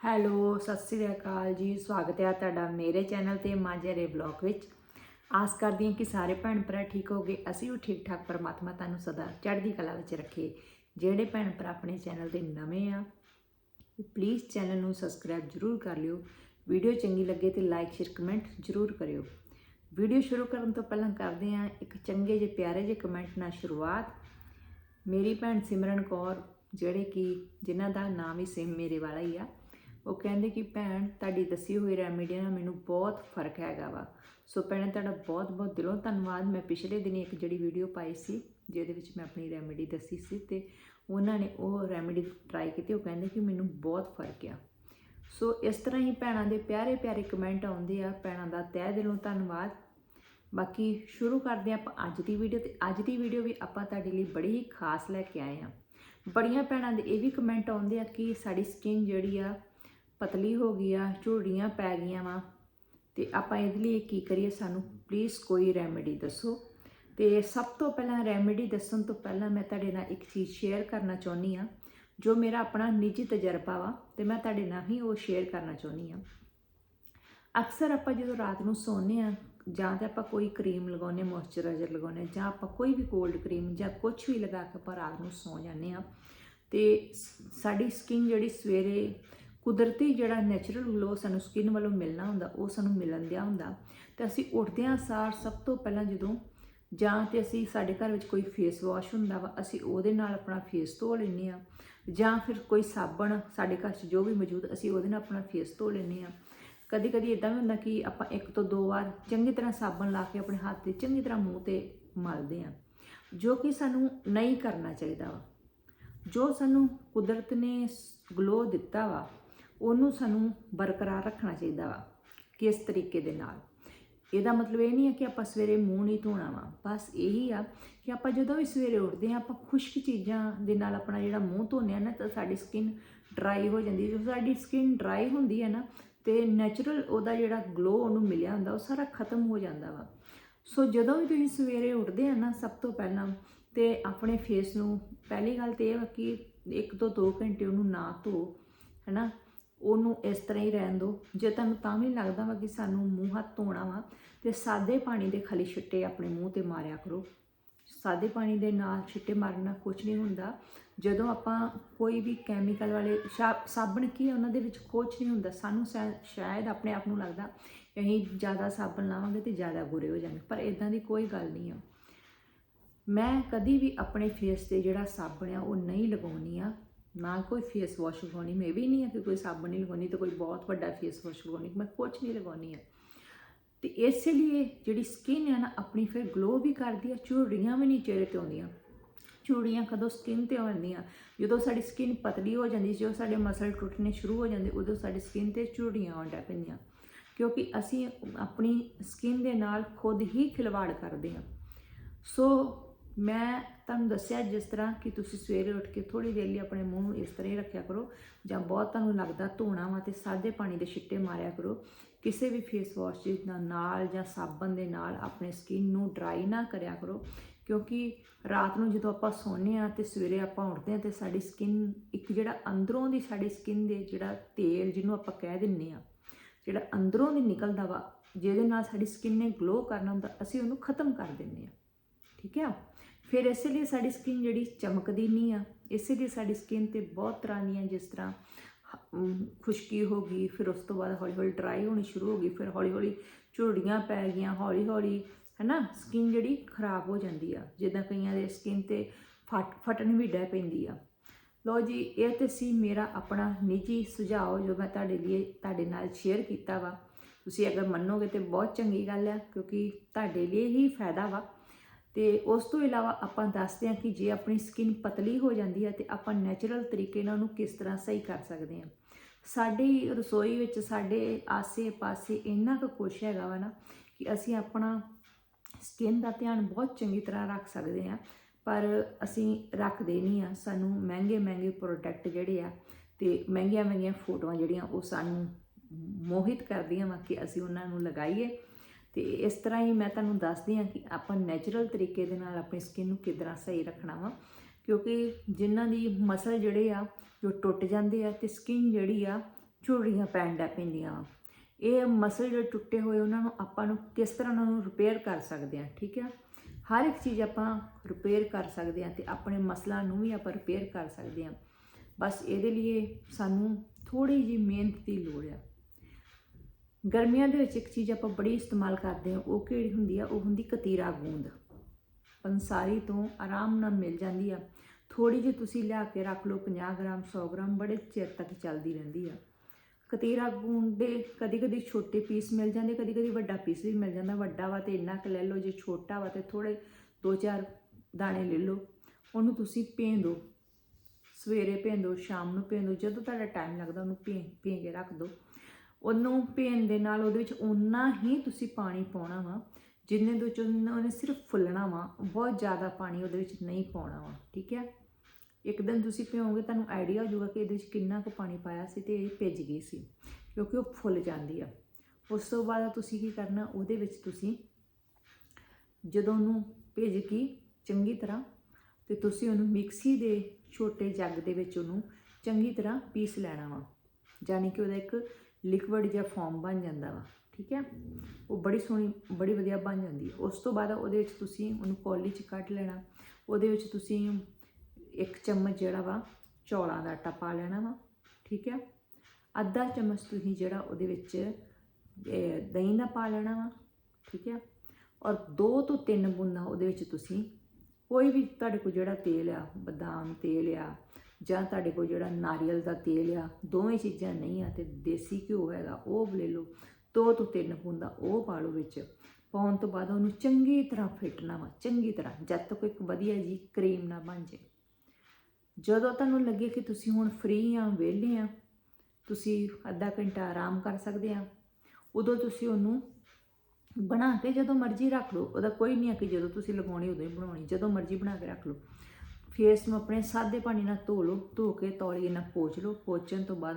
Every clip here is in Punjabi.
ਹੈਲੋ, ਸਤਿ ਸ੍ਰੀ ਅਕਾਲ ਜੀ। ਸਵਾਗਤ ਹੈ ਤੁਹਾਡਾ ਮੇਰੇ ਚੈਨਲ ਤੇ ਮਾਝਰੇ ਬਲੌਗ ਵਿੱਚ। ਆਸ ਕਰਦੀ ਹਾਂ ਕਿ ਸਾਰੇ ਭੈਣ ਭਰਾ ਠੀਕ ਹੋਗੇ। ਅਸੀਂ ਵੀ ਠੀਕ ਠਾਕ ਪਰਮਾਤਮਾ ਤੁਹਾਨੂੰ ਸਦਾ ਚੜ੍ਹਦੀ ਕਲਾ ਵਿੱਚ ਰੱਖੇ। ਜਿਹੜੇ ਭੈਣ ਭਰਾ ਆਪਣੇ ਚੈਨਲ ਤੇ ਨਵੇਂ ਆ ਪਲੀਜ਼ ਚੈਨਲ ਨੂੰ ਸਬਸਕ੍ਰਾਈਬ ਜਰੂਰ ਕਰ ਲਿਓ। ਵੀਡੀਓ ਚੰਗੀ ਲੱਗੇ ਤੇ ਲਾਈਕ ਸ਼ੇਅਰ ਕਮੈਂਟ ਜਰੂਰ ਕਰਿਓ। ਵੀਡੀਓ ਸ਼ੁਰੂ ਕਰਨ ਤੋਂ ਪਹਿਲਾਂ ਕਰਦੇ ਹਾਂ ਇੱਕ ਚੰਗੇ ਜਿਹੇ, ਪਿਆਰੇ ਜਿਹੇ ਕਮੈਂਟ ਨਾਲ ਸ਼ੁਰੂਆਤ। ਮੇਰੀ ਭੈਣ ਸਿਮਰਨ ਕੌਰ, ਜਿਹੜੇ ਕਿ ਜਿਨ੍ਹਾਂ ਦਾ ਨਾਮ ਹੀ ਸੇਮ ਮੇਰੇ ਵਾਲਾ ਹੀ ਆ ਉਹ ਕਹਿੰਦੇ ਕਿ ਭੈਣ, ਤੁਹਾਡੀ ਦੱਸੀ ਹੋਈ ਰੈਮੇਡੀ ਨਾਲ ਮੈਨੂੰ ਬਹੁਤ ਫ਼ਰਕ ਹੈਗਾ ਵਾ। ਸੋ ਭੈਣੇ, ਤੁਹਾਡਾ ਬਹੁਤ ਬਹੁਤ ਦਿਲੋਂ ਧੰਨਵਾਦ। ਮੈਂ ਪਿਛਲੇ ਦਿਨੀ ਇੱਕ ਜਿਹੜੀ ਵੀਡੀਓ ਪਾਈ ਸੀ, ਜਿਹਦੇ ਵਿੱਚ ਮੈਂ ਆਪਣੀ ਰੈਮੇਡੀ ਦੱਸੀ ਸੀ ਤੇ ਉਹਨਾਂ ਨੇ ਉਹ ਰੈਮੇਡੀ ਟਰਾਈ ਕੀਤੀ। ਉਹ ਕਹਿੰਦੇ ਕਿ ਮੈਨੂੰ ਬਹੁਤ ਫ਼ਰਕ ਆ। ਸੋ ਇਸ ਤਰ੍ਹਾਂ ਹੀ ਭੈਣਾਂ ਦੇ ਪਿਆਰੇ ਪਿਆਰੇ ਕਮੈਂਟ ਆਉਂਦੇ ਆ। ਭੈਣਾਂ ਦਾ ਤਹਿ ਦਿਲੋਂ ਧੰਨਵਾਦ। ਬਾਕੀ ਸ਼ੁਰੂ ਕਰਦੇ ਹਾਂ ਆਪਾਂ ਅੱਜ ਦੀ ਵੀਡੀਓ ਤੇ। ਅੱਜ ਦੀ ਵੀਡੀਓ ਵੀ ਆਪਾਂ ਤੁਹਾਡੇ ਲਈ ਬੜੀ ਹੀ ਖਾਸ ਲੈ ਕੇ ਆਏ ਆ ਬੜੀਆਂ ਭੈਣਾਂ ਦੇ ਇਹ ਵੀ ਕਮੈਂਟ ਆਉਂਦੇ ਆ ਕਿ ਸਾਡੀ ਸਕਿਨ ਜਿਹੜੀ ਆ ਪਤਲੀ ਹੋ ਗਈ ਆ ਝੂੜੀਆਂ ਪੈ ਗਈਆਂ ਵਾ। ਤੇ ਆਪਾਂ ਇਹਦੇ ਲਈ ਕੀ ਕਰੀਏ ਸਾਨੂੰ ਪਲੀਜ਼ ਕੋਈ ਰੈਮੇਡੀ ਦੱਸੋ। ਤੇ ਸਭ ਤੋਂ ਪਹਿਲਾਂ ਰੈਮੇਡੀ ਦੱਸਣ ਤੋਂ ਪਹਿਲਾਂ ਮੈਂ ਤੁਹਾਡੇ ਨਾਲ ਇੱਕ ਚੀਜ਼ ਸ਼ੇਅਰ ਕਰਨਾ ਚਾਹੁੰਦੀ ਆ ਜੋ ਮੇਰਾ ਆਪਣਾ ਨਿੱਜੀ ਤਜਰਬਾ ਵਾ, ਤੇ ਮੈਂ ਤੁਹਾਡੇ ਨਾਲ ਹੀ ਉਹ ਸ਼ੇਅਰ ਕਰਨਾ ਚਾਹੁੰਦੀ ਆ ਅਕਸਰ ਆਪਾਂ ਜਦੋਂ ਰਾਤ ਨੂੰ ਸੌਂਦੇ ਆ ਜਾਂ ਤਾਂ ਆਪਾਂ ਕੋਈ ਕਰੀਮ ਲਗਾਉਂਦੇ ਮੋਇਸਚਰਾਈਜ਼ਰ ਲਗਾਉਂਦੇ ਜਾਂ ਆਪਾਂ ਕੋਈ ਵੀ ਕੋਲਡ ਕਰੀਮ ਜਾਂ ਕੁਝ ਵੀ ਲਗਾ ਕੇ ਆਪਾਂ ਰਾਤ ਨੂੰ ਸੌਂ ਜਾਂਦੇ ਆ ਤੇ ਸਾਡੀ ਸਕਿਨ ਜਿਹੜੀ ਸਵੇਰੇ ਕੁਦਰਤੀ ਜਿਹੜਾ ਨੈਚੁਰਲ ਗਲੋ ਸਾਨੂੰ ਸਕਿਨ ਵੱਲੋਂ ਮਿਲਣਾ ਹੁੰਦਾ, ਉਹ ਸਾਨੂੰ ਮਿਲਣ ਦਿਆ ਹੁੰਦਾ। ਤੇ ਅਸੀਂ ਉੱਠਦਿਆਂ ਸਾਰ ਸਭ ਤੋਂ ਪਹਿਲਾਂ ਜਦੋਂ, ਜਾਂ ਤੇ ਅਸੀਂ ਸਾਡੇ ਘਰ ਵਿੱਚ ਕੋਈ ਫੇਸ ਵਾਸ਼ ਹੁੰਦਾ ਵਾ, ਅਸੀਂ ਉਹਦੇ ਨਾਲ ਆਪਣਾ ਫੇਸ ਧੋ ਲੈਂਦੇ ਆ ਜਾਂ ਫਿਰ ਕੋਈ ਸਾਬਣ ਸਾਡੇ ਘਰ 'ਚ ਜੋ ਵੀ ਮੌਜੂਦ, ਅਸੀਂ ਉਹਦੇ ਨਾਲ ਆਪਣਾ ਫੇਸ ਧੋ ਲੈਂਦੇ ਆ ਕਦੀ ਕਦੀ ਇਦਾਂ ਵੀ ਹੁੰਦਾ ਕਿ ਆਪਾਂ ਇੱਕ ਤੋਂ ਦੋ ਵਾਰ ਚੰਗੀ ਤਰ੍ਹਾਂ ਸਾਬਣ ਲਾ ਕੇ ਆਪਣੇ ਹੱਥ ਤੇ ਚੰਗੀ ਤਰ੍ਹਾਂ ਮੂੰਹ ਤੇ ਮਲਦੇ ਆ ਜੋ ਕਿ ਸਾਨੂੰ ਨਹੀਂ ਕਰਨਾ ਚਾਹੀਦਾ ਵਾ। ਜੋ ਸਾਨੂੰ ਕੁਦਰਤ ਨੇ ਗਲੋ ਦਿੱਤਾ ਵਾ ਉਹਨੂੰ ਸਾਨੂੰ ਬਰਕਰਾਰ ਰੱਖਣਾ ਚਾਹੀਦਾ ਵਾ, ਕਿਸ ਤਰੀਕੇ ਦੇ ਨਾਲ। ਇਹਦਾ ਮਤਲਬ ਇਹ ਨਹੀਂ ਹੈ ਕਿ ਆਪਾਂ ਸਵੇਰੇ ਮੂੰਹ ਨਹੀਂ ਧੋਣਾ ਵਾ, ਬਸ ਇਹੀ ਆ ਕਿ ਆਪਾਂ ਜਦੋਂ ਵੀ ਸਵੇਰੇ ਉੱਠਦੇ ਆ ਆਪਾਂ ਖੁਸ਼ਕ ਚੀਜ਼ਾਂ ਦੇ ਨਾਲ ਆਪਣਾ ਜਿਹੜਾ ਮੂੰਹ ਧੋਨੇ ਆ ਨਾ, ਤਾਂ ਸਾਡੀ ਸਕਿਨ ਡਰਾਈ ਹੋ ਜਾਂਦੀ ਜਦੋਂ ਸਾਡੀ ਸਕਿਨ ਡਰਾਈ ਹੁੰਦੀ ਹੈ ਨਾ, ਤੇ ਨੈਚੁਰਲ ਉਹਦਾ ਜਿਹੜਾ ਗਲੋ ਉਹਨੂੰ ਮਿਲਿਆ ਹੁੰਦਾ, ਉਹ ਸਾਰਾ ਖਤਮ ਹੋ ਜਾਂਦਾ ਵਾ। ਸੋ ਜਦੋਂ ਵੀ ਤੁਸੀਂ ਸਵੇਰੇ ਉੱਠਦੇ ਆ ਨਾ, ਸਭ ਤੋਂ ਪਹਿਲਾਂ ਤੇ ਆਪਣੇ ਫੇਸ ਨੂੰ, ਪਹਿਲੀ ਗੱਲ ਤੇ ਇਹ ਵਾ ਕਿ ਇੱਕ ਤੋਂ 2 ਘੰਟੇ ਉਹਨੂੰ ਨਾ ਧੋ, ਹੈਨਾ? ਉਹਨੂੰ ਇਸ ਤਰ੍ਹਾਂ ਹੀ ਰਹਿਣ ਦਿਓ। ਜੇ ਤੁਹਾਨੂੰ ਤਾਂ ਵੀ ਲੱਗਦਾ ਵਾ ਕਿ ਸਾਨੂੰ ਮੂੰਹ ਹੱਥ ਧੋਣਾ ਵਾ, ਤੇ ਸਾਦੇ ਪਾਣੀ ਦੇ ਖਾਲੀ ਛਿੱਟੇ ਆਪਣੇ ਮੂੰਹ ਤੇ ਮਾਰਿਆ ਕਰੋ। ਸਾਦੇ ਪਾਣੀ ਦੇ ਨਾਲ ਛਿੱਟੇ ਮਾਰਨ ਨਾਲ ਕੁਝ ਨਹੀਂ ਹੁੰਦਾ। ਜਦੋਂ ਆਪਾਂ ਕੋਈ ਵੀ ਕੈਮੀਕਲ ਵਾਲੇ ਸ਼ਾ- ਸਾਬਣ ਕੀ ਹੈ ਉਹਨਾਂ ਦੇ ਵਿੱਚ ਕੁਝ ਨਹੀਂ ਹੁੰਦਾ। ਸਾਨੂੰ ਸ਼ਾ- ਸ਼ਾਇਦ ਆਪਣੇ ਆਪ ਨੂੰ ਲੱਗਦਾ, ਕਿ ਅਸੀਂ ਜ਼ਿਆਦਾ ਸਾਬਣ ਲਾਵਾਂਗੇ ਤੇ ਜ਼ਿਆਦਾ ਬੁਰੇ ਹੋ ਜਾਣਗੇ। ਪਰ ਇਦਾਂ ਦੀ ਕੋਈ ਗੱਲ ਨਹੀਂ ਆ। ਮੈਂ ਕਦੀ ਵੀ ਆਪਣੇ ਫੇਸ ਤੇ ਜਿਹੜਾ ਸਾਬਣ ਆ, ਉਹ ਨਹੀਂ ਲਗਾਉਣੀ ਆ। ਨਾ ਕੋਈ ਫੇਸ ਵਾਸ਼ ਲਗਾਉਣੀ ਮੈਂ ਵੀ ਨਹੀਂ ਆ ਕਿ ਕੋਈ ਸਾਬਣ ਨਹੀਂ ਲਗਾਉਣੀ ਤੇ ਕੋਈ ਬਹੁਤ ਵੱਡਾ ਫੇਸ ਵਾਸ਼ ਲਗਾਉਣੀ ਮੈਂ ਕੁਝ ਨਹੀਂ ਲਗਾਉਣੀ ਆ। ਤੇ ਇਸੇ ਲਈ ਜਿਹੜੀ ਸਕਿਨ ਹੈ ਨਾ, ਆਪਣੀ ਫਿਰ ਗਲੋ ਵੀ ਕਰਦੀ ਆ ਝੁਰੜੀਆਂ ਵੀ ਨਹੀਂ ਚਿਹਰੇ ਤੇ ਆਉਂਦੀਆਂ। ਝੁਰੜੀਆਂ ਕਦੋਂ ਸਕਿਨ ਤੇ ਆਉਂਦੀਆਂ? ਜਦੋਂ ਸਾਡੀ ਸਕਿਨ ਪਤਲੀ ਹੋ ਜਾਂਦੀ ਜਦੋਂ ਸਾਡੇ ਮਸਲ ਟੁੱਟਣੇ ਸ਼ੁਰੂ ਹੋ ਜਾਂਦੇ, ਉਦੋਂ ਸਾਡੀ ਸਕਿਨ ਤੇ ਝੁਰੜੀਆਂ ਆਉਣ ਲੱਗ ਪੈਂਦੀਆਂ। ਕਿਉਂਕਿ ਅਸੀਂ ਆਪਣੀ ਸਕਿਨ ਦੇ ਨਾਲ ਖੁਦ ਹੀ ਖਿਲਵਾੜ ਕਰਦੇ ਹਾਂ ਸੋ ਮੈਂ ਤੁਹਾਨੂੰ ਦੱਸਿਆ ਜਿਸ ਤਰ੍ਹਾਂ ਕਿ ਤੁਸੀਂ ਸਵੇਰੇ ਉੱਠ ਕੇ ਥੋੜੀ ਦੇਰ ਲਈ ਆਪਣੇ ਮੂੰਹ ਨੂੰ ਇਸ ਤਰ੍ਹਾਂ ਹੀ ਰੱਖਿਆ ਕਰੋ, ਜਾਂ ਬਹੁਤ ਤੁਹਾਨੂੰ ਲੱਗਦਾ ਧੋਣਾ ਵਾ ਤੇ ਸਾਦੇ ਪਾਣੀ ਦੇ ਛਿੱਟੇ ਮਾਰਿਆ ਕਰੋ, ਕਿਸੇ ਵੀ ਫੇਸ ਵਾਸ਼ ਦੇ ਨਾਲ ਜਾਂ ਸਾਬਣ ਦੇ ਨਾਲ ਆਪਣੇ ਸਕਿਨ ਨੂੰ ਡਰਾਈ ਨਾ ਕਰਿਆ ਕਰੋ, ਕਿਉਂਕਿ ਰਾਤ ਨੂੰ ਜਦੋਂ ਆਪਾਂ ਸੌਂਦੇ ਆ ਤੇ ਸਵੇਰੇ ਆਪਾਂ ਉੱਠਦੇ ਆ ਤੇ ਸਾਡੀ ਸਕਿਨ ਇੱਕ ਜਿਹੜਾ ਅੰਦਰੋਂ ਦੀ ਸਾਡੀ ਸਕਿਨ ਦੇ ਜਿਹੜਾ ਤੇਲ ਜਿਹਨੂੰ ਆਪਾਂ ਕਹਿ ਦਿੰਨੇ ਆ ਜਿਹੜਾ ਅੰਦਰੋਂ ਦੀ ਨਿਕਲਦਾ ਵਾ, ਜਿਹਦੇ ਨਾਲ ਸਾਡੀ ਸਕਿਨ ਨੇ ਗਲੋ ਕਰਨਾ ਹੁੰਦਾ, ਅਸੀਂ ਉਹਨੂੰ ਖਤਮ ਕਰ ਦਿੰਨੇ ਆ ਠੀਕ ਹੈ ਫਿਰ ਇਸੇ ਲਈ ਸਾਡੀ ਸਕਿਨ ਜਿਹੜੀ ਚਮਕਦੀ ਨਹੀਂ ਆ ਇਸੇ ਲਈ ਸਾਡੀ ਸਕਿਨ ਤੇ ਬਹੁਤ ਤਰ੍ਹਾਂ ਦੀਆਂ ਜਿਸ ਤਰ੍ਹਾਂ ਅਮ, ਖੁਸ਼ਕੀ ਹੋ ਗਈ ਫਿਰ ਉਸ ਤੋਂ ਬਾਅਦ ਹੌਲੀ ਹੌਲੀ ਡਰਾਈ ਹੋਣੀ ਸ਼ੁਰੂ ਹੋ ਗਈ ਫਿਰ ਹੌਲੀ ਹੌਲੀ ਝੁਰੜੀਆਂ ਪੈ ਗਈਆਂ ਹੌਲੀ ਹੌਲੀ ਹੈਨਾ ਸਕਿਨ ਜਿਹੜੀ ਖਰਾਬ ਹੋ ਜਾਂਦੀ ਆ ਜਿੱਦਾਂ ਕਈਆਂ ਦੇ ਸਕਿਨ ਤੇ ਫਟ ਫਟਣ ਵੀ ਡੈ ਪੈਂਦੀ ਆ। ਲੋ ਜੀ ਇਹ ਤੇ ਸੀ ਮੇਰਾ ਆਪਣਾ ਨਿੱਜੀ ਸੁਝਾਅ ਜੋ ਮੈਂ ਤੁਹਾਡੇ ਲਈ ਤੁਹਾਡੇ ਨਾਲ ਸ਼ੇਅਰ ਕੀਤਾ ਵਾ। ਤੁਸੀਂ ਅਗਰ ਮੰਨੋਗੇ ਤੇ ਬਹੁਤ ਚੰਗੀ ਗੱਲ ਆ ਕਿਉਂਕਿ ਤੁਹਾਡੇ ਲਈ ਹੀ ਫਾਇਦਾ ਵਾ। ਤੇ ਉਸ ਤੋਂ ਇਲਾਵਾ ਆਪਾਂ ਦੱਸਦੇ ਹਾਂ ਕਿ ਜੇ ਆਪਣੀ ਸਕਿਨ ਪਤਲੀ ਹੋ ਜਾਂਦੀ ਹੈ ਤੇ ਆਪਾਂ ਨੈਚੁਰਲ ਤਰੀਕੇ ਨਾਲ ਉਹਨੂੰ ਕਿਸ ਤਰ੍ਹਾਂ ਸਹੀ ਕਰ ਸਕਦੇ ਹਾਂ। ਸਾਡੀ ਰਸੋਈ ਵਿੱਚ ਸਾਡੇ ਆਸੇ-ਪਾਸੇ ਇੰਨਾ ਕੁ ਕੁਛ ਹੈਗਾ ਵਾ ਨਾ ਕਿ ਅਸੀਂ ਆਪਣਾ ਸਕਿਨ ਦਾ ਧਿਆਨ ਬਹੁਤ ਚੰਗੀ ਤਰ੍ਹਾਂ ਰੱਖ ਸਕਦੇ ਹਾਂ, ਪਰ ਅਸੀਂ ਰੱਖਦੇ ਨਹੀਂ ਆ ਸਾਨੂੰ ਮਹਿੰਗੇ ਮਹਿੰਗੇ ਪ੍ਰੋਡਕਟ ਜਿਹੜੇ ਆ ਤੇ ਮਹਿੰਗੀਆਂ ਮਹਿੰਗੀਆਂ ਫੋਟੋਆਂ ਜਿਹੜੀਆਂ ਉਹ ਸਾਨੂੰ ਮੋਹਿਤ ਕਰਦੀਆਂ ਵਾ ਕਿ ਅਸੀਂ ਉਹਨਾਂ ਨੂੰ ਲਗਾਈਏ ਤੇ ਇਸ ਤਰ੍ਹਾਂ ਹੀ ਮੈਂ ਤੁਹਾਨੂੰ ਦੱਸਦੀ ਹਾਂ ਕਿ ਆਪਾਂ ਨੈਚੁਰਲ ਤਰੀਕੇ ਦੇ ਨਾਲ ਆਪਣੀ ਸਕਿਨ ਨੂੰ ਕਿਦਾਂ ਸਹੀ ਰੱਖਣਾ ਵਾ। ਕਿਉਂਕਿ ਜਿਨ੍ਹਾਂ ਦੀ ਮਸਲ ਜਿਹੜੇ ਆ, ਜੋ ਟੁੱਟ ਜਾਂਦੇ ਆ ਤੇ ਸਕਿਨ ਜਿਹੜੀ ਆ, ਝੁਰੜੀਆਂ ਪੈਣ ਡੈ ਪੈਂਦੀਆਂ ਵਾ। ਇਹ ਮਸਲ ਜਿਹੜੇ ਟੁੱਟੇ ਹੋਏ ਉਹਨਾਂ ਨੂੰ ਆਪਾਂ ਨੂੰ ਕਿਸ ਤਰ੍ਹਾਂ ਉਹਨਾਂ ਨੂੰ ਰਿਪੇਅਰ ਕਰ ਸਕਦੇ ਹਾਂ, ਠੀਕ ਆ? ਹਰ ਇੱਕ ਚੀਜ਼ ਆਪਾਂ ਰਿਪੇਅਰ ਕਰ ਸਕਦੇ ਹਾਂ ਤੇ ਆਪਣੇ ਮਸਲਾਂ ਨੂੰ ਵੀ ਆਪਾਂ ਰਿਪੇਅਰ ਕਰ ਸਕਦੇ ਹਾਂ। ਬਸ ਇਹਦੇ ਲਈ ਸਾਨੂੰ ਥੋੜੀ ਜਿਹੀ ਮਿਹਨਤ ਦੀ ਲੋੜ ਆ। ਗਰਮੀਆਂ ਦੇ ਵਿੱਚ ਇੱਕ ਚੀਜ਼ ਆਪਾਂ ਬੜੀ ਇਸਤੇਮਾਲ ਕਰਦੇ ਹਾਂ, ਉਹ ਕਿਹੜੀ ਹੁੰਦੀ ਆ? ਉਹ ਹੁੰਦੀ ਕਤੀਰਾ ਗੂੰਦ। ਪੰਸਾਰੀ ਤੋਂ ਆਰਾਮ ਨਾਲ ਮਿਲ ਜਾਂਦੀ ਆ। ਥੋੜੀ ਜਿਹੀ ਤੁਸੀਂ ਲਿਆ ਕੇ ਰੱਖ ਲਓ 50 ਗ੍ਰਾਮ 100 ਗ੍ਰਾਮ, ਬੜੇ ਚਿਰ ਤੱਕ ਚੱਲਦੀ ਰਹਿੰਦੀ ਆ। ਕਤੀਰਾ ਗੂੰਦ ਦੇ ਕਦੀ ਕਦੀ ਛੋਟੇ ਪੀਸ ਮਿਲ ਜਾਂਦੇ ਕਦੀ ਕਦੀ ਵੱਡਾ ਪੀਸ ਵੀ ਮਿਲ ਜਾਂਦਾ। ਵੱਡਾ ਵਾ ਤੇ ਇੰਨਾ ਕੁ ਲੈ ਲਓ, ਜੇ ਛੋਟਾ ਵਾ ਤੇ ਥੋੜੇ ਦੋ ਚਾਰ ਦਾਣੇ ਲੈ ਲਓ, ਉਹਨੂੰ ਤੁਸੀਂ ਭੇਂ ਦਿਓ ਸਵੇਰੇ ਭੇਂ ਦਿਓ ਸ਼ਾਮ ਨੂੰ ਭੇਂ ਦਿਓ ਜਦੋਂ ਤੁਹਾਡਾ ਟਾਈਮ ਲੱਗਦਾ ਉਹਨੂੰ ਭੇਂ ਭੇਂ ਕੇ ਰੱਖ ਦਿਓ ਉਹਨੂੰ ਭੇਣ ਦੇ ਨਾਲ ਉਹਦੇ ਵਿੱਚ ਓਨਾ ਹੀ ਤੁਸੀਂ ਪਾਣੀ ਪਾਉਣਾ ਵਾ, ਜਿੰਨੇ ਦੇ ਵਿੱਚ ਉਹਨੇ ਸਿਰਫ ਫੁੱਲਣਾ ਵਾ, ਬਹੁਤ ਜ਼ਿਆਦਾ ਪਾਣੀ ਉਹਦੇ ਵਿੱਚ ਨਹੀਂ ਪਾਉਣਾ ਵਾ, ਠੀਕ ਹੈ? ਇੱਕ ਦਿਨ ਤੁਸੀਂ ਭਿਓਗੇ ਤੁਹਾਨੂੰ ਆਈਡੀਆ ਹੋ ਜਾਊਗਾ ਕਿ ਇਹਦੇ ਵਿੱਚ ਕਿੰਨਾ ਕੁ ਪਾਣੀ ਪਾਇਆ ਸੀ ਤੇ ਇਹ ਭਿੱਜ ਗਈ ਸੀ, ਕਿਉਂਕਿ ਉਹ ਫੁੱਲ ਜਾਂਦੀ ਆ। ਉਸ ਤੋਂ ਬਾਅਦ ਤੁਸੀਂ ਕੀ ਕਰਨਾ, ਉਹਦੇ ਵਿੱਚ ਤੁਸੀਂ ਜਦੋਂ ਉਹਨੂੰ ਭਿੱਜ ਗਈ ਚੰਗੀ ਤਰ੍ਹਾਂ, ਤੇ ਤੁਸੀਂ ਉਹਨੂੰ ਮਿਕਸੀ ਦੇ ਛੋਟੇ ਜੱਗ ਦੇ ਵਿੱਚ ਉਹਨੂੰ ਚੰਗੀ ਤਰ੍ਹਾਂ ਪੀਸ ਲੈਣਾ ਵਾ ਯਾਨੀ ਕਿ ਉਹਦਾ ਇੱਕ ਲਿਕਵਿਡ ਜਿਹਾ ਫਾਰਮ ਬਣ ਜਾਂਦਾ ਵਾ, ਠੀਕ ਹੈ? ਉਹ ਬੜੀ ਸੋਹਣੀ, ਬੜੀ ਵਧੀਆ ਬਣ ਜਾਂਦੀ ਉਸ ਤੋਂ ਬਾਅਦ ਉਹਦੇ ਵਿੱਚ ਤੁਸੀਂ ਉਹਨੂੰ ਕੌਲੀ 'ਚ ਕੱਢ ਲੈਣਾ। ਉਹਦੇ ਵਿੱਚ ਤੁਸੀਂ ਇੱਕ ਚਮਚ ਜਿਹੜਾ ਵਾ, ਚੌਲਾਂ ਦਾ ਆਟਾ ਪਾ ਲੈਣਾ ਵਾ, ਠੀਕ ਹੈ? ਅੱਧਾ ਚਮਚ ਤੁਸੀਂ ਜਿਹੜਾ ਉਹਦੇ ਵਿੱਚ ਦਹੀਂ ਦਾ ਪਾ ਲੈਣਾ ਵਾ, ਠੀਕ ਹੈ? ਔਰ 2 ਤੋਂ 3 ਬੂੰਦਾਂ ਉਹਦੇ ਵਿੱਚ ਤੁਸੀਂ ਕੋਈ ਵੀ ਤੁਹਾਡੇ ਕੋਲ ਜਿਹੜਾ ਤੇਲ ਆ, ਬਦਾਮ ਤੇਲ ਆ ਜਾਂ ਤੁਹਾਡੇ ਕੋਲ ਜਿਹੜਾ ਨਾਰੀਅਲ ਦਾ ਤੇਲ ਆ, ਦੋਵੇਂ ਚੀਜ਼ਾਂ ਨਹੀਂ ਆ ਤੇ ਦੇਸੀ ਘਿਓ ਹੈਗਾ, ਉਹ ਲੈ ਲਓ। ਦੋ ਤੋਂ ਤਿੰਨ ਬੂੰਦਾਂ ਉਹ ਪਾ ਲਓ ਵਿੱਚ। ਪਾਉਣ ਤੋਂ ਬਾਅਦ ਉਹਨੂੰ ਚੰਗੀ ਤਰ੍ਹਾਂ ਫੇਟਣਾ ਵਾ, ਚੰਗੀ ਤਰ੍ਹਾਂ, ਜਦ ਤੱਕ ਇੱਕ ਵਧੀਆ ਜੀ ਕਰੀਮ ਨਾ ਬਣ ਜੇ ਜਦੋਂ ਤੁਹਾਨੂੰ ਲੱਗੇ ਕਿ ਤੁਸੀਂ ਹੁਣ ਫ੍ਰੀ ਆ, ਵਿਹਲੇ ਆ, ਤੁਸੀਂ ਅੱਧਾ ਘੰਟਾ ਆਰਾਮ ਕਰ ਸਕਦੇ ਆ, ਉਦੋਂ ਤੁਸੀਂ ਉਹਨੂੰ ਬਣਾ ਕੇ ਜਦੋਂ ਮਰਜ਼ੀ ਰੱਖ ਲਓ। ਉਹਦਾ ਕੋਈ ਨਹੀਂ ਆ ਕਿ ਜਦੋਂ ਤੁਸੀਂ ਲਗਾਉਣੀ, ਉਦੋਂ ਹੀ ਬਣਾਉਣੀ। ਜਦੋਂ ਮਰਜ਼ੀ ਬਣਾ ਕੇ ਰੱਖ ਲਓ। ਫੇਸ ਨੂੰ ਆਪਣੇ ਸਾਦੇ ਪਾਣੀ ਨਾਲ ਧੋ ਲਓ ਧੋ ਕੇ ਤੌਲੀਏ ਨਾਲ ਪੋਚ ਲਓ ਪੋਚਣ ਤੋਂ ਬਾਅਦ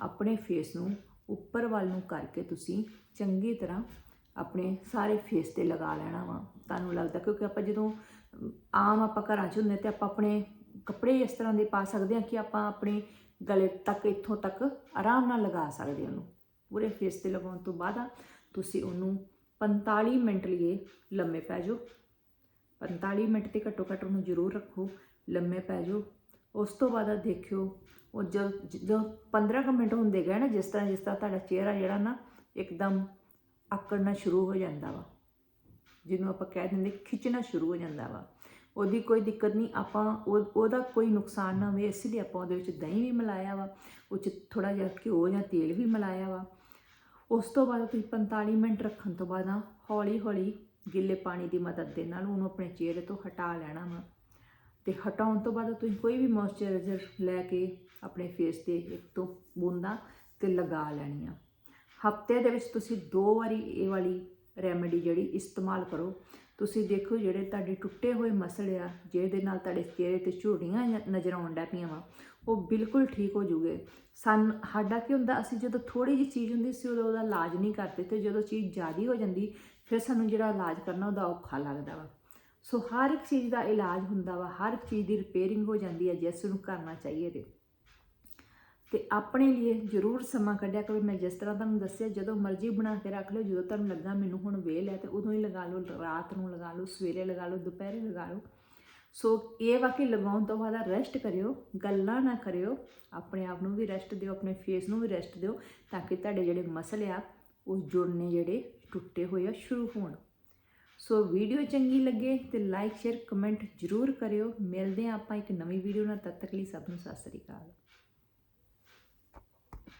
ਆਪਣੇ ਫੇਸ ਨੂੰ ਉੱਪਰ ਵੱਲ ਨੂੰ ਕਰਕੇ ਤੁਸੀਂ ਚੰਗੀ ਤਰ੍ਹਾਂ ਆਪਣੇ ਸਾਰੇ ਫੇਸ ਤੇ ਲਗਾ ਲੈਣਾ ਵਾ। ਤੁਹਾਨੂੰ ਲੱਗਦਾ ਕਿਉਂਕਿ ਆਪਾਂ ਜਦੋਂ ਆਮ ਆਪਾਂ ਘਰਾਂ 'ਚ ਹੁੰਦੇ ਤੇ ਆਪਾਂ ਆਪਣੇ ਕੱਪੜੇ ਇਸ ਤਰ੍ਹਾਂ ਦੇ ਪਾ ਸਕਦੇ ਹਾਂ ਕਿ ਆਪਾਂ ਆਪਣੇ ਗਲੇ ਤੱਕ ਇੱਥੋਂ ਤੱਕ ਆਰਾਮ ਨਾਲ ਲਗਾ ਸਕਦੇ ਹਾਂ ਉਹਨੂੰ। ਪੂਰੇ ਫੇਸ ਤੇ ਲਗਾਉਣ ਤੋਂ ਬਾਅਦ ਆ, ਤੁਸੀਂ ਉਹਨੂੰ 45 ਮਿੰਟ ਲਈ ਲੰਮੇ ਪੈ ਜਾਓ। 45 ਮਿੰਟ ਤੇ ਘੱਟੋ ਘੱਟ ਉਹਨੂੰ ਜ਼ਰੂਰ ਰੱਖੋ। ਲੰਮੇ ਪੈ ਜਾਓ। ਉਸ ਤੋਂ ਬਾਅਦ ਦੇਖਿਓ, ਉਹ ਜਦ, ਜਦੋਂ 15 ਕੁ ਮਿੰਟ ਹੁੰਦੇ ਗਏ ਨਾ, ਜਿਸ ਤਰ੍ਹਾਂ ਜਿਸ ਤਰ੍ਹਾਂ ਤੁਹਾਡਾ ਚਿਹਰਾ ਜਿਹੜਾ ਨਾ ਇੱਕਦਮ ਆਕੜਨਾ ਸ਼ੁਰੂ ਹੋ ਜਾਂਦਾ ਵਾ। ਜਿਹਨੂੰ ਆਪਾਂ ਕਹਿ ਦਿੰਦੇ, ਖਿੱਚਣਾ ਸ਼ੁਰੂ ਹੋ ਜਾਂਦਾ ਵਾ। ਉਹਦੀ ਕੋਈ ਦਿੱਕਤ ਨਹੀਂ, ਆਪਾਂ ਉਹ- ਉਹਦਾ ਕੋਈ ਨੁਕਸਾਨ ਨਾ ਹੋਵੇ, ਇਸ ਲਈ ਆਪਾਂ ਉਹਦੇ ਵਿੱਚ ਦਹੀਂ ਵੀ ਮਿਲਾਇਆ ਵਾ, ਉਹ 'ਚ ਥੋੜਾ ਜਿਹਾ ਘਿਓ ਜਾਂ ਤੇਲ ਵੀ ਮਿਲਾਇਆ ਵਾ। ਉਸ ਤੋਂ ਬਾਅਦ ਤੁਸੀਂ 45 ਮਿੰਟ ਰੱਖਣ ਤੋਂ ਬਾਅਦ ਨਾ ਹੌਲੀ ਹੌਲੀ ਗਿੱਲੇ ਪਾਣੀ ਦੀ ਮਦਦ ਦੇ ਨਾਲ ਉਹਨੂੰ ਆਪਣੇ ਚਿਹਰੇ ਤੋਂ ਹਟਾ ਲੈਣਾ ਵਾ। ਤੇ ਹਟਾਉਣ ਤੋਂ ਬਾਅਦ ਤੁਸੀਂ ਕੋਈ ਵੀ ਮੋਇਸਚਰਾਈਜ਼ਰ ਲੈ ਕੇ ਆਪਣੇ ਫੇਸ ਤੇ ਇੱਕ ਤੋਂ ਬੂੰਦਾਂ ਤੇ ਲਗਾ ਲੈਣੀਆਂ। ਹਫ਼ਤੇ ਦੇ ਵਿੱਚ ਤੁਸੀਂ ਦੋ ਵਾਰੀ ਇਹ ਵਾਲੀ ਰੈਮੇਡੀ ਜਿਹੜੀ ਇਸਤੇਮਾਲ ਕਰੋ। ਤੁਸੀਂ ਦੇਖੋ ਜਿਹੜੇ ਤੁਹਾਡੇ ਟੁੱਟੇ ਹੋਏ ਮਸਲ ਆ, ਜਿਹਦੇ ਨਾਲ ਤੁਹਾਡੇ ਚਿਹਰੇ ਤੇ ਝੁਰੜੀਆਂ ਨ- ਨਜ਼ਰ ਆਉਣ ਡੈ ਪਈਆਂ ਵਾ, ਉਹ ਬਿਲਕੁਲ ਠੀਕ ਹੋ ਜੂਗੇ। ਸਨ ਸਾਡਾ ਕੀ ਹੁੰਦਾ, ਅਸੀਂ ਜਦੋਂ ਥੋੜੀ ਜਿਹੀ ਚੀਜ਼ ਹੁੰਦੀ ਸੀ, ਉਦੋਂ ਉਹਦਾ ਇਲਾਜ ਨਹੀਂ ਕਰਦੇ ਤੇ ਜਦੋਂ ਚੀਜ਼ ਜ਼ਿਆਦੀ ਹੋ ਜਾਂਦੀ, ਫਿਰ ਸਾਨੂੰ ਜਿਹੜਾ ਇਲਾਜ ਕਰਨਾ ਉਹਦਾ ਔਖਾ ਲੱਗਦਾ ਵਾ। ਸੋ ਹਰ ਇੱਕ ਚੀਜ਼ ਦਾ ਇਲਾਜ ਹੁੰਦਾ ਵਾ, ਹਰ ਇੱਕ ਚੀਜ਼ ਦੀ ਰਿਪੇਅਰਿੰਗ ਹੋ ਜਾਂਦੀ ਹੈ ਜਿਸ ਨੂੰ ਕਰਨਾ ਚਾਹੀਏ ਤੇ। ਤੇ ਆਪਣੇ ਲਈ ਜ਼ਰੂਰ ਸਮਾਂ ਕੱਢਿਆ ਕਰੋ। ਮੈਂ ਜਿਸ ਤਰ੍ਹਾਂ ਤੁਹਾਨੂੰ ਦੱਸਿਆ, ਜਦੋਂ ਮਰਜ਼ੀ ਬਣਾ ਕੇ ਰੱਖ ਲਓ, ਜਦੋਂ ਤੁਹਾਨੂੰ ਲੱਗਾ ਮੈਨੂੰ ਹੁਣ ਵੇਲ ਹੈ, ਤੇ ਉਦੋਂ ਹੀ ਲਗਾ ਲਓ, ਰਾਤ ਨੂੰ ਲਗਾ ਲਓ, ਸਵੇਰੇ ਲਗਾ ਲਓ, ਦੁਪਹਿਰੇ ਲਗਾ ਲਓ। ਸੋ ਇਹ ਵਾਕਈ ਲਗਾਉਣ ਤੋਂ ਬਾਅਦ ਰੈਸਟ ਕਰਿਓ, ਗੱਲਾਂ ਨਾ ਕਰਿਓ, ਆਪਣੇ ਆਪ ਨੂੰ ਵੀ ਰੈਸਟ ਦਿਓ, ਆਪਣੇ ਫੇਸ ਨੂੰ ਵੀ ਰੈਸਟ ਦਿਓ, ਤਾਂ ਕਿ ਤੁਹਾਡੇ ਜਿਹੜੇ ਮਸਲ ਆ, ਉਹ ਜੁੜਨੇ ਜਿਹੜੇ, ਟੁੱਟੇ ਹੋਏ ਆ, ਸ਼ੁਰੂ ਹੋਣ। ਸੋ ਵੀਡੀਓ ਚੰਗੀ ਲੱਗੇ ਤੇ ਲਾਈਕ ਸ਼ੇਅਰ ਕਮੈਂਟ ਜ਼ਰੂਰ ਕਰਿਓ। ਮਿਲਦੇ ਹਾਂ ਆਪਾਂ ਇੱਕ ਨਵੀਂ ਵੀਡੀਓ ਨਾਲ, ਤਦ ਤੱਕ ਲਈ ਸਭ ਨੂੰ ਸਤਿ ਸ੍ਰੀ ਅਕਾਲ।